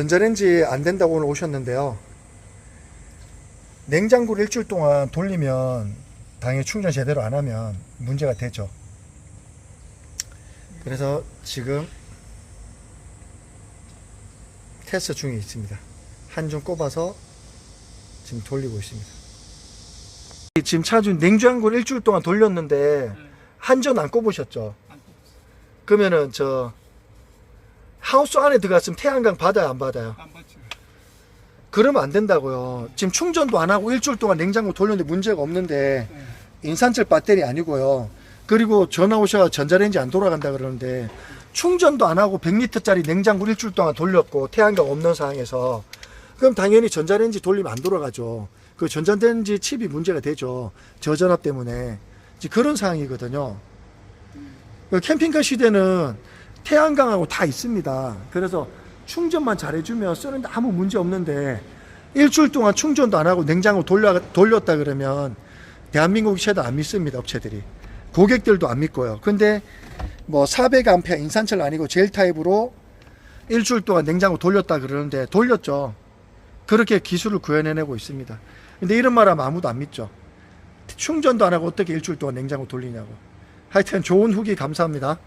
전자레인지 안 된다고 오늘 오셨는데요. 냉장고를 일주일 동안 돌리면 당연히 충전 제대로 안 하면 문제가 되죠. 그래서 지금 테스트 중에 있습니다. 한 줌 꼽아서 지금 돌리고 있습니다. 지금 차주 냉장고를 일주일 동안 돌렸는데 한 점 안 꼽으셨죠? 그러면은 저 하우스 안에 들어갔으면 태양광 받아요 안 받아요? 안 받죠. 그러면 안 된다고요. 지금 충전도 안 하고 일주일 동안 냉장고 돌렸는데 문제가 없는데 네. 인산철 배터리 아니고요. 그리고 전화 오셔 전자레인지 안 돌아간다 그러는데 충전도 안 하고 100리터짜리 냉장고 일주일 동안 돌렸고 태양광 없는 상황에서 그럼 당연히 전자레인지 돌리면 안 돌아가죠. 그 전자레인지 칩이 문제가 되죠. 저전압 때문에 그런 상황이거든요. 그 캠핑카 시대는 태양광하고 다 있습니다. 그래서 충전만 잘해주면 쓰는데 아무 문제 없는데 일주일 동안 충전도 안 하고 냉장고 돌려, 돌렸다 그러면 대한민국 최다 안 믿습니다. 업체들이. 고객들도 안 믿고요. 근데 뭐 400A 인산철 아니고 젤 타입으로 일주일 동안 냉장고 돌렸다 그러는데 돌렸죠. 그렇게 기술을 구현해내고 있습니다. 근데 이런 말 하면 아무도 안 믿죠. 충전도 안 하고 어떻게 일주일 동안 냉장고 돌리냐고. 하여튼 좋은 후기 감사합니다.